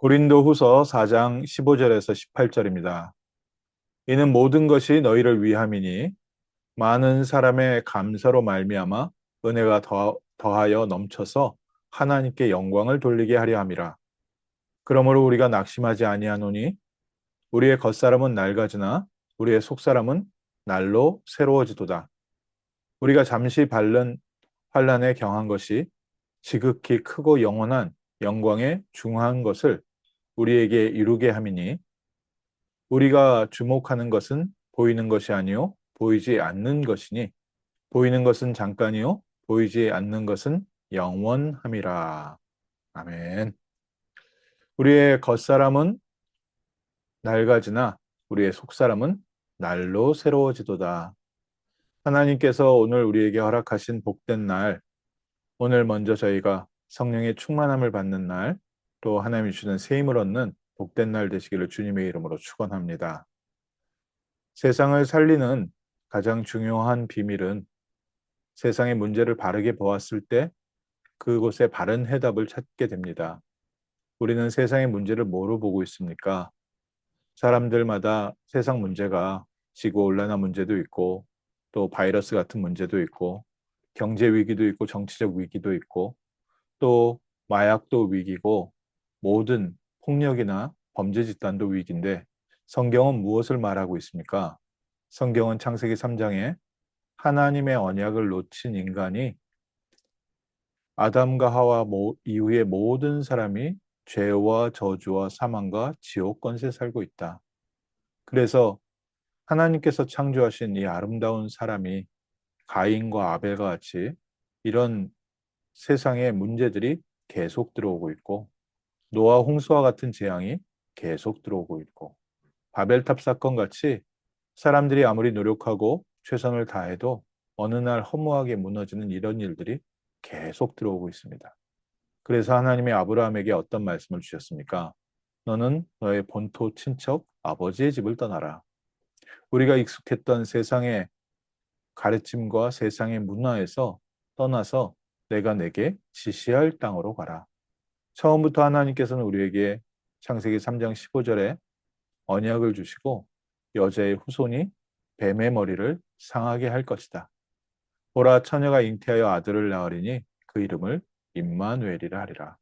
고린도 후서 4장 15절에서 18절입니다. 이는 모든 것이 너희를 위함이니 많은 사람의 감사로 말미암아 은혜가 더, 더하여 넘쳐서 하나님께 영광을 돌리게 하려 함이라. 그러므로 우리가 낙심하지 아니하노니 우리의 겉사람은 낡아지나 우리의 속사람은 날로 새로워지도다. 우리가 잠시 밟는 환란에 경한 것이 지극히 크고 영원한 영광에 중한 것을 우리에게 이루게 함이니 우리가 주목하는 것은 보이는 것이 아니요 보이지 않는 것이니 보이는 것은 잠깐이요 보이지 않는 것은 영원함이라. 아멘. 우리의 겉사람은 낡아지나 우리의 속사람은 날로 새로워지도다. 하나님께서 오늘 우리에게 허락하신 복된 날, 오늘 먼저 저희가 성령의 충만함을 받는 날, 또 하나님이 주는 새 힘을 얻는 복된 날 되시기를 주님의 이름으로 축원합니다. 세상을 살리는 가장 중요한 비밀은 세상의 문제를 바르게 보았을 때 그곳에 바른 해답을 찾게 됩니다. 우리는 세상의 문제를 뭐로 보고 있습니까? 사람들마다 세상 문제가 지구 온난화 문제도 있고 또 바이러스 같은 문제도 있고 경제 위기도 있고 정치적 위기도 있고 또 마약도 위기고 모든 폭력이나 범죄 집단도 위기인데 성경은 무엇을 말하고 있습니까? 성경은 창세기 3장에 하나님의 언약을 놓친 인간이 아담과 하와 이후의 모든 사람이 죄와 저주와 사망과 지옥 권세 살고 있다. 그래서 하나님께서 창조하신 이 아름다운 사람이 가인과 아벨과 같이 이런 세상의 문제들이 계속 들어오고 있고 노아 홍수와 같은 재앙이 계속 들어오고 있고 바벨탑 사건 같이 사람들이 아무리 노력하고 최선을 다해도 어느 날 허무하게 무너지는 이런 일들이 계속 들어오고 있습니다. 그래서 하나님의 아브라함에게 어떤 말씀을 주셨습니까? 너는 너의 본토 친척 아버지의 집을 떠나라. 우리가 익숙했던 세상의 가르침과 세상의 문화에서 떠나서 내가 내게 지시할 땅으로 가라. 처음부터 하나님께서는 우리에게 창세기 3장 15절에 언약을 주시고 여자의 후손이 뱀의 머리를 상하게 할 것이다. 보라 처녀가 잉태하여 아들을 낳으리니 그 이름을 임마누엘이라 하리라.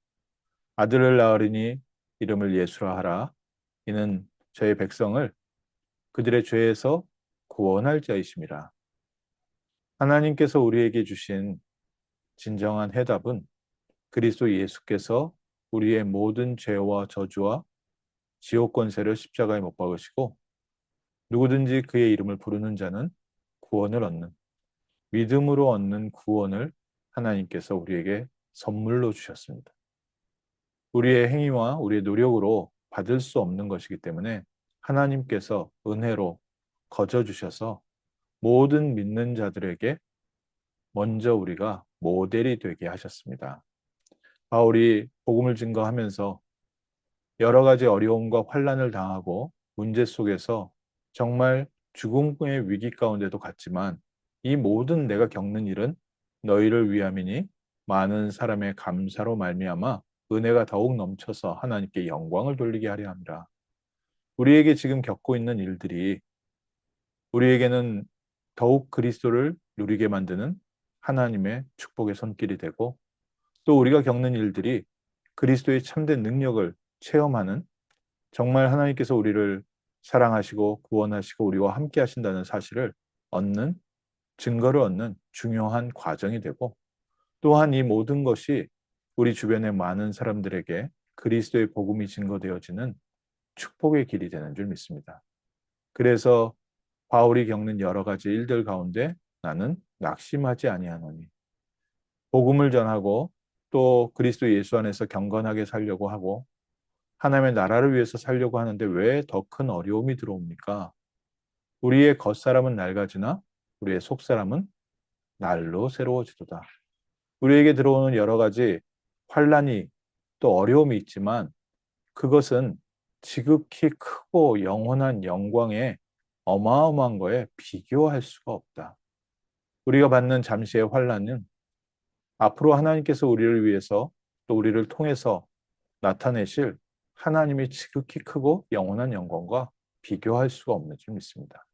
아들을 낳으리니 이름을 예수라 하라. 이는 저의 백성을 그들의 죄에서 구원할 자이심이라. 하나님께서 우리에게 주신 진정한 해답은 그리스도 예수께서 우리의 모든 죄와 저주와 지옥 권세를 십자가에 못 박으시고 누구든지 그의 이름을 부르는 자는 구원을 얻는 믿음으로 얻는 구원을 하나님께서 우리에게 선물로 주셨습니다. 우리의 행위와 우리의 노력으로 받을 수 없는 것이기 때문에 하나님께서 은혜로 거저 주셔서 모든 믿는 자들에게 먼저 우리가 모델이 되게 하셨습니다. 바울이 복음을 증거하면서 여러 가지 어려움과 환란을 당하고 문제 속에서 정말 죽음의 위기 가운데도 갔지만 이 모든 내가 겪는 일은 너희를 위함이니 많은 사람의 감사로 말미암아 은혜가 더욱 넘쳐서 하나님께 영광을 돌리게 하려 합니다. 우리에게 지금 겪고 있는 일들이 우리에게는 더욱 그리스도를 누리게 만드는 하나님의 축복의 손길이 되고 또 우리가 겪는 일들이 그리스도의 참된 능력을 체험하는 정말 하나님께서 우리를 사랑하시고 구원하시고 우리와 함께 하신다는 사실을 얻는 증거를 얻는 중요한 과정이 되고 또한 이 모든 것이 우리 주변의 많은 사람들에게 그리스도의 복음이 증거되어지는 축복의 길이 되는 줄 믿습니다. 그래서 바울이 겪는 여러 가지 일들 가운데 나는 낙심하지 아니하노니 복음을 전하고 또 그리스도 예수 안에서 경건하게 살려고 하고 하나님의 나라를 위해서 살려고 하는데 왜 더 큰 어려움이 들어옵니까? 우리의 겉사람은 낡아지나 우리의 속사람은 날로 새로워지도다. 우리에게 들어오는 여러 가지 환란이 또 어려움이 있지만 그것은 지극히 크고 영원한 영광에 어마어마한 거에 비교할 수가 없다. 우리가 받는 잠시의 환란은 앞으로 하나님께서 우리를 위해서 또 우리를 통해서 나타내실 하나님이 지극히 크고 영원한 영광과 비교할 수가 없는 줄 믿습니다.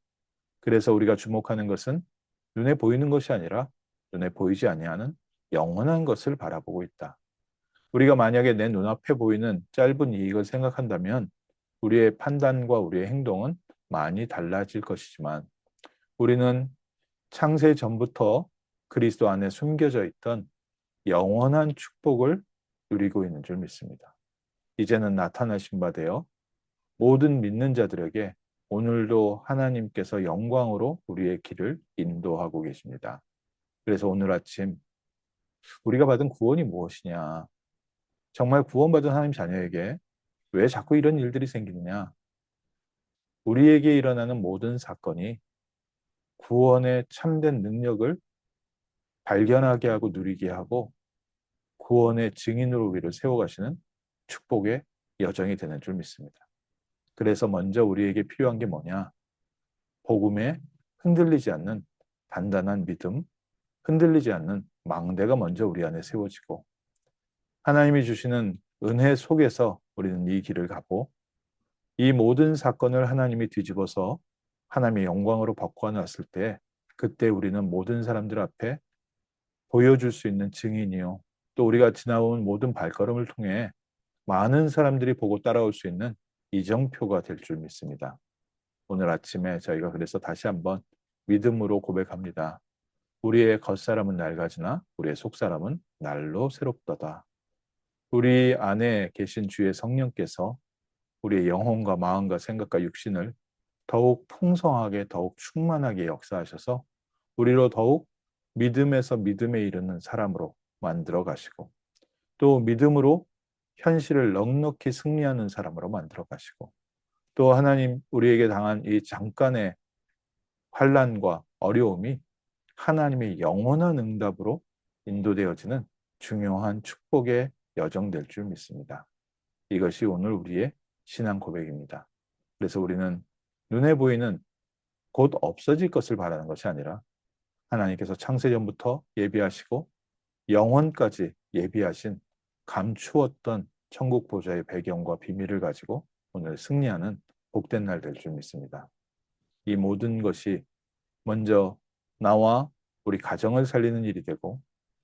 그래서 우리가 주목하는 것은 눈에 보이는 것이 아니라 눈에 보이지 아니하는 영원한 것을 바라보고 있다. 우리가 만약에 내 눈앞에 보이는 짧은 이익을 생각한다면 우리의 판단과 우리의 행동은 많이 달라질 것이지만 우리는 창세 전부터 그리스도 안에 숨겨져 있던 영원한 축복을 누리고 있는 줄 믿습니다. 이제는 나타나신 바 되어 모든 믿는 자들에게 오늘도 하나님께서 영광으로 우리의 길을 인도하고 계십니다. 그래서 오늘 아침 우리가 받은 구원이 무엇이냐? 정말 구원받은 하나님 자녀에게 왜 자꾸 이런 일들이 생기느냐? 우리에게 일어나는 모든 사건이 구원의 참된 능력을 발견하게 하고 누리게 하고 구원의 증인으로 우리를 세워가시는 축복의 여정이 되는 줄 믿습니다. 그래서 먼저 우리에게 필요한 게 뭐냐? 복음에 흔들리지 않는 단단한 믿음, 흔들리지 않는 망대가 먼저 우리 안에 세워지고 하나님이 주시는 은혜 속에서 우리는 이 길을 가고 이 모든 사건을 하나님이 뒤집어서 하나님의 영광으로 바꿔놨을 때 그때 우리는 모든 사람들 앞에 보여줄 수 있는 증인이요. 또 우리가 지나온 모든 발걸음을 통해 많은 사람들이 보고 따라올 수 있는 이정표가 될 줄 믿습니다. 오늘 아침에 저희가 그래서 다시 한번 믿음으로 고백합니다. 우리의 겉사람은 낡아지나 우리의 속사람은 날로 새롭도다. 우리 안에 계신 주의 성령께서 우리의 영혼과 마음과 생각과 육신을 더욱 풍성하게 더욱 충만하게 역사하셔서 우리로 더욱 믿음에서 믿음에 이르는 사람으로 만들어 가시고 또 믿음으로 현실을 넉넉히 승리하는 사람으로 만들어 가시고 또 하나님 우리에게 당한 이 잠깐의 환란과 어려움이 하나님의 영원한 응답으로 인도되어지는 중요한 축복의 여정될 줄 믿습니다. 이것이 오늘 우리의 신앙 고백입니다. 그래서 우리는 눈에 보이는 곧 없어질 것을 바라는 것이 아니라 하나님께서 창세전부터 예비하시고 영원까지 예비하신 감추었던 천국 보좌의 배경과 비밀을 가지고 오늘 승리하는 복된 날 될 줄 믿습니다. 이 모든 것이 먼저 나와 우리 가정을 살리는 일이 되고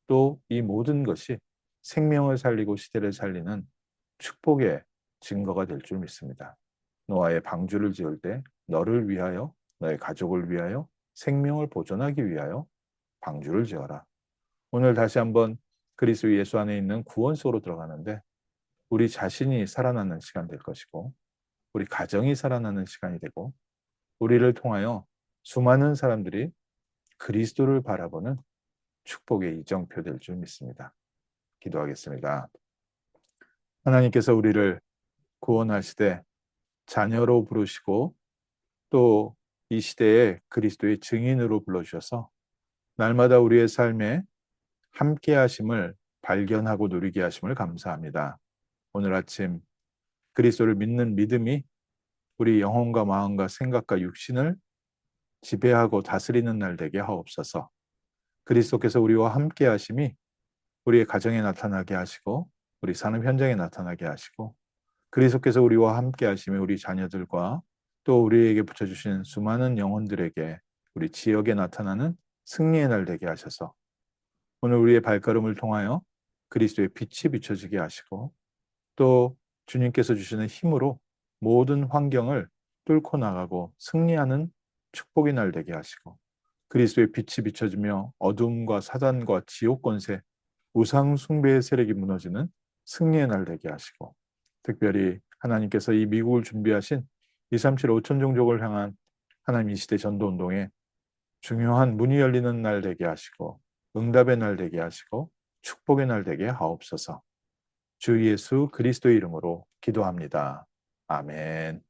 또 이 모든 것이 생명을 살리고 시대를 살리는 축복의 증거가 될 줄 믿습니다. 노아의 방주를 지을 때 너를 위하여 너의 가족을 위하여 생명을 보존하기 위하여 방주를 지어라. 오늘 다시 한번 그리스도 예수 안에 있는 구원 속으로 들어가는데 우리 자신이 살아나는 시간 될 것이고 우리 가정이 살아나는 시간이 되고 우리를 통하여 수많은 사람들이 그리스도를 바라보는 축복의 이정표 될 줄 믿습니다. 기도하겠습니다. 하나님께서 우리를 구원하시되 자녀로 부르시고 또 이 시대에 그리스도의 증인으로 불러주셔서 날마다 우리의 삶에 함께 하심을 발견하고 누리게 하심을 감사합니다. 오늘 아침 그리스도를 믿는 믿음이 우리 영혼과 마음과 생각과 육신을 지배하고 다스리는 날 되게 하옵소서. 그리스도께서 우리와 함께 하심이 우리의 가정에 나타나게 하시고 우리 산업 현장에 나타나게 하시고 그리스도께서 우리와 함께 하심이 우리 자녀들과 또 우리에게 붙여주신 수많은 영혼들에게 우리 지역에 나타나는 승리의 날 되게 하셔서 오늘 우리의 발걸음을 통하여 그리스도의 빛이 비춰지게 하시고 또 주님께서 주시는 힘으로 모든 환경을 뚫고 나가고 승리하는 축복의 날 되게 하시고 그리스도의 빛이 비춰지며 어둠과 사단과 지옥 권세 우상 숭배의 세력이 무너지는 승리의 날 되게 하시고 특별히 하나님께서 이 미국을 준비하신 237 5천 종족을 향한 하나님 이 시대 전도 운동에 중요한 문이 열리는 날 되게 하시고 응답의 날 되게 하시고 축복의 날 되게 하옵소서. 주 예수 그리스도의 이름으로 기도합니다. 아멘.